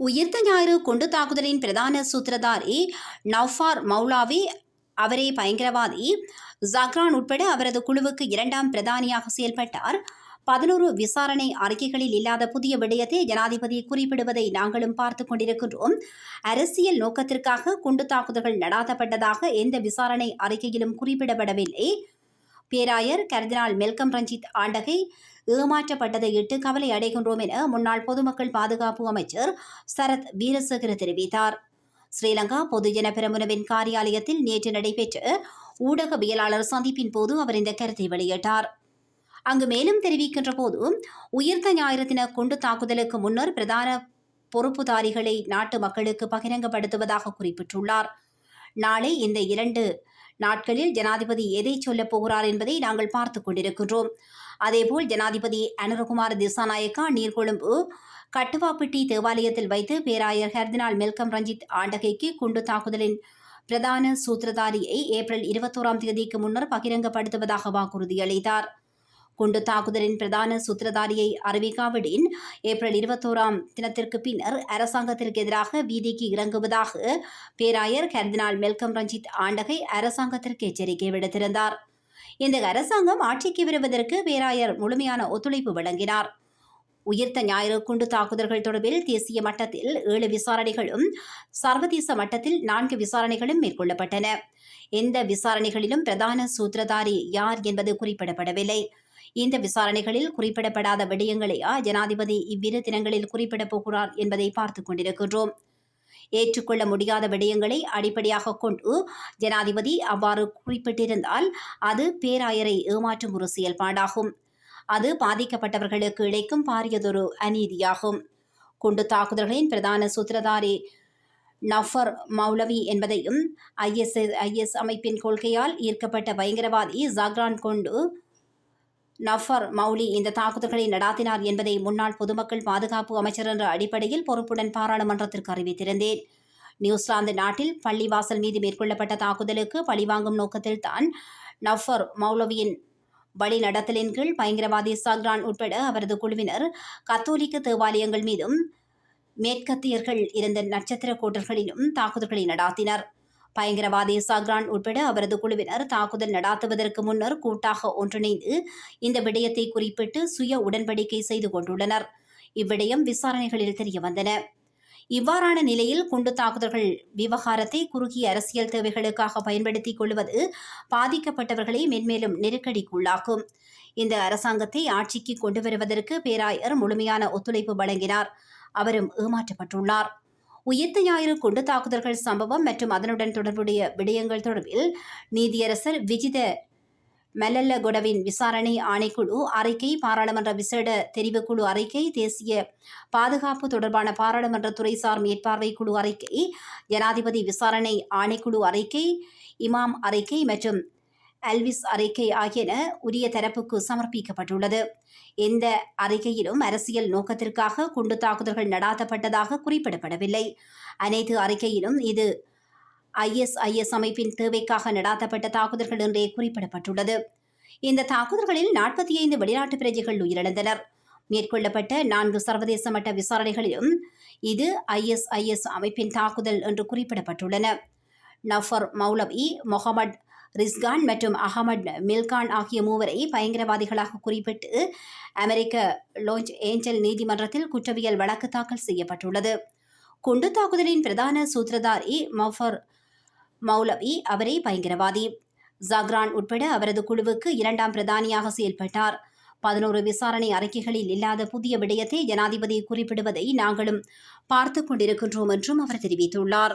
உயிர்த்த ஞாயிறு குண்டு தாக்குதலின் பிரதான சூத்திரதாரி நவ்ஃபார் மௌலாவி அவரே பயங்கரவாதி. ஜக்ரான் உட்பட அவரது குழுவுக்கு இரண்டாம் பிரதானியாக செயல்பட்டார். பதினோரு விசாரணை அறிக்கைகளில் இல்லாத புதிய விடயத்தை ஜனாதிபதி குறிப்பிடுவதை நாங்களும் பார்த்து கொண்டிருக்கின்றோம். அரசியல் நோக்கத்திற்காக குண்டு தாக்குதல்கள் நடாத்தப்பட்டதாக எந்த விசாரணை அறிக்கையிலும் குறிப்பிடப்படவில்லை. பேராயர் கர்தினால் மெல்கம் ரஞ்சித் ஆண்டகை ஏமாற்றப்பட்டதை இட்டு கவலை அடைகின்றோம் என முன்னாள் பொதுமக்கள் பாதுகாப்பு அமைச்சர் சரத் வீரசேகர தெரிவித்தார். ஸ்ரீலங்கா பொதுஜன பெரமுனவின் காரியாலயத்தில் நேற்று நடைபெற்ற ஊடகவியலாளர் சந்திப்பின் போது அவர் இந்த கருத்தை வெளியிட்டார். அங்கு மேலும் தெரிவிக்கின்ற போது உயிர்த்த ஞாயிறு குண்டு தாக்குதலுக்கு முன்னர் பிரதான பொறுப்புதாரிகளை நாட்டு மக்களுக்கு பகிரங்கப்படுத்துவதாக குறிப்பிட்டுள்ளார். நாளை இந்த இரண்டு நாட்களில் ஜனாதிபதி எதை சொல்லப் போகிறார் என்பதை நாங்கள் பார்த்து கொண்டிருக்கின்றோம். அதேபோல் ஜனாதிபதி அனுரகுமார் திசாநாயக்கா நீர்கொழும்பு கட்டுவாப்பிட்டி தேவாலயத்தில் வைத்து பேராயர் ஹர்தினால் மெல்கம் ரஞ்சித் ஆண்டகைக்கு குண்டு தாக்குதலின் பிரதான சூத்திரதாரியை ஏப்ரல் இருபத்தோராம் தேதிக்கு முன்னர் பகிரங்கப்படுத்துவதாக வாக்குறுதியளித்தார். குண்டு தாக்குதலின் பிரதான சூத்திரதாரியை அறிவிக்காவிடின் ஏப்ரல் இருபத்தோராம் தினத்திற்கு பின்னர் அரசாங்கத்திற்கு எதிராக வீதிக்கு இறங்குவதாக பேராயர் கர்தினால் மெல்கம் ரஞ்சித் ஆண்டகை அரசாங்கத்திற்கு எச்சரிக்கை விடுத்திருந்தார். இந்த அரசாங்கம் ஆட்சிக்கு வருவதற்கு பேராயர் முழுமையான ஒத்துழைப்பு வழங்கினார். உயிர்த்த ஞாயிறு குண்டு தாக்குதல்கள் தொடர்பில் தேசிய மட்டத்தில் ஏழு விசாரணைகளும் சர்வதேச மட்டத்தில் நான்கு விசாரணைகளும் மேற்கொள்ளப்பட்டன. எந்த விசாரணைகளிலும் பிரதான சூத்திரதாரி யார் என்பது குறிப்பிடப்படவில்லை. இந்த விசாரணைகளில் குறிப்பிடப்படாத விடயங்களையா ஜனாதிபதி இவ்விரு தினங்களில் குறிப்பிடப் போகிறார் என்பதை பார்த்துக் கொண்டிருக்கின்றோம். ஏற்றுக்கொள்ள முடியாத விடயங்களை அடிப்படையாக கொண்டு ஜனாதிபதி அவ்வாறு குறிப்பிட்டிருந்தால் அது பேராயரை ஏமாற்றும் ஒரு செயல்பாடாகும். அது பாதிக்கப்பட்டவர்களுக்கு இழைக்கும் பாரியதொரு அநீதியாகும். குண்டு தாக்குதல்களின் பிரதான சூத்திரதாரி நஃபர் மௌலவி என்பதையும் ஐஎஸ் ஐஎஸ் அமைப்பின் கொள்கையால் ஈர்க்கப்பட்ட பயங்கரவாதி ஜாக்ரான் கொண்டு நஃபர் மௌலி இந்த தாக்குதல்களை நடாத்தினார் என்பதை முன்னாள் பொதுமக்கள் பாதுகாப்பு அமைச்சர் என்ற அடிப்படையில் பொறுப்புடன் பாராளுமன்றத்திற்கு அறிவித்திருந்தேன். நியூசிலாந்து நாட்டில் பள்ளிவாசல் மீது மேற்கொள்ளப்பட்ட தாக்குதலுக்கு பழிவாங்கும் நோக்கத்தில் தான் நஃபர் மௌலவியின் வழி நடத்தலின் கீழ் பயங்கரவாதி சக்ரான் உட்பட அவரது குழுவினர் கத்தோலிக்க தேவாலயங்கள் மீதும் மேற்கத்தியர்கள் இருந்த நட்சத்திர கோட்டர்களிலும் தாக்குதல்களை நடாத்தினர். பயங்கரவாதி சக்ரான் உட்பட அவரது குழுவினர் தாக்குதல் நடாத்துவதற்கு முன்னர் கூட்டாக ஒன்றிணைந்து இந்த விடயத்தை குறிப்பிட்டு சுய உடன்படிக்கை செய்து கொண்டுள்ளனர். இவ்விடயம் விசாரணைகளில் தெரியவந்தன. இவ்வாறான நிலையில் குண்டு தாக்குதல்கள் விவகாரத்தை குறுகிய அரசியல் தேவைகளுக்காக பயன்படுத்திக் கொள்வது பாதிக்கப்பட்டவர்களை மென்மேலும் நெருக்கடிக்குள்ளாக்கும். இந்த அரசாங்கத்தை ஆட்சிக்கு கொண்டு வருவதற்கு பேராயர் முழுமையான ஒத்துழைப்பு வழங்கினார். அவரும் ஏமாற்றப்பட்டுள்ளார். உயிர்த்த ஞாயிறு குண்டு தாக்குதல்கள் சம்பவம் மற்றும் அதனுடன் தொடர்புடைய விடயங்கள் தொடர்பில் நீதியரசர் விஜித மெல்லல்லகொடவின் விசாரணை ஆணைக்குழு அறிக்கை பாராளுமன்ற விசேட தெரிவுக்குழு அறிக்கை தேசிய பாதுகாப்பு தொடர்பான பாராளுமன்ற துறைசார் மேற்பார்வை குழு அறிக்கை ஜனாதிபதி விசாரணை ஆணைக்குழு அறிக்கை இமாம் அறிக்கை மற்றும் அல்விஸ் அறிக்கை ஆகியன உரிய தரப்புக்கு சமர்ப்பிக்கப்பட்டுள்ளது. எந்த அறிக்கையிலும் அரசியல் நோக்கத்திற்காக குண்டு தாக்குதல்கள் நடாத்தப்பட்டதாக குறிப்பிடப்படவில்லை. அனைத்து அறிக்கையிலும் இது ஐஎஸ்ஐஎஸ் அமைப்பின் தேவைக்காக நடாத்தப்பட்ட தாக்குதல்கள் என்றே குறிப்பிடப்பட்டுள்ளது. இந்த தாக்குதல்களில் நாற்பத்தி ஐந்து வெளிநாட்டு பிரஜைகள் உயிரிழந்தனர். மேற்கொள்ளப்பட்ட நான்கு சர்வதேச மட்ட விசாரணைகளிலும் இது ஐஎஸ்ஐஎஸ் அமைப்பின் தாக்குதல் என்று குறிப்பிடப்பட்டுள்ளன. நஃபர் மௌலவி முகமது ரிஸ்கான் மற்றும் அகமட் மில்கான் ஆகிய மூவரை பயங்கரவாதிகளாக குறிப்பிட்டு அமெரிக்க லோஞ்ச் ஏஞ்சல் நீதிமன்றத்தில் குற்றவியல் வழக்கு தாக்கல் செய்யப்பட்டுள்ளது. குண்டு தாக்குதலின் பிரதான சூத்திரதாரி மஃபர் மௌலவி அவரே பயங்கரவாதி. ஜக்ரான் உட்பட அவரது குழுவுக்கு இரண்டாம் பிரதானியாக செயல்பட்டார். பதினோரு விசாரணை அறிக்கைகளில் இல்லாத புதிய விடயத்தை ஜனாதிபதி குறிப்பிடுவதை நாங்களும் பார்த்துக் கொண்டிருக்கின்றோம் என்றும் அவர் தெரிவித்துள்ளார்.